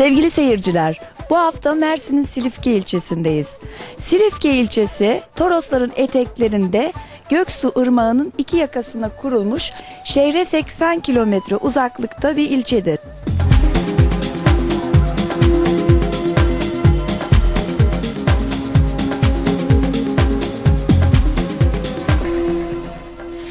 Sevgili seyirciler, bu hafta Mersin'in Silifke ilçesindeyiz. Silifke ilçesi Torosların eteklerinde Göksu Irmağı'nın iki yakasına kurulmuş şehre 80 kilometre uzaklıkta bir ilçedir.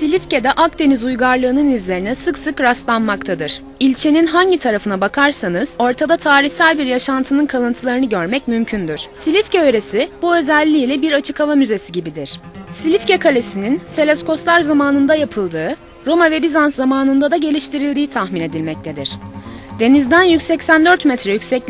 Silifke'de Akdeniz uygarlığının izlerine sık sık rastlanmaktadır. İlçenin hangi tarafına bakarsanız ortada tarihsel bir yaşantının kalıntılarını görmek mümkündür. Silifke yöresi bu özelliğiyle bir açık hava müzesi gibidir. Silifke Kalesi'nin Selaskoslar zamanında yapıldığı, Roma ve Bizans zamanında da geliştirildiği tahmin edilmektedir. Denizden 184 metre yükseklik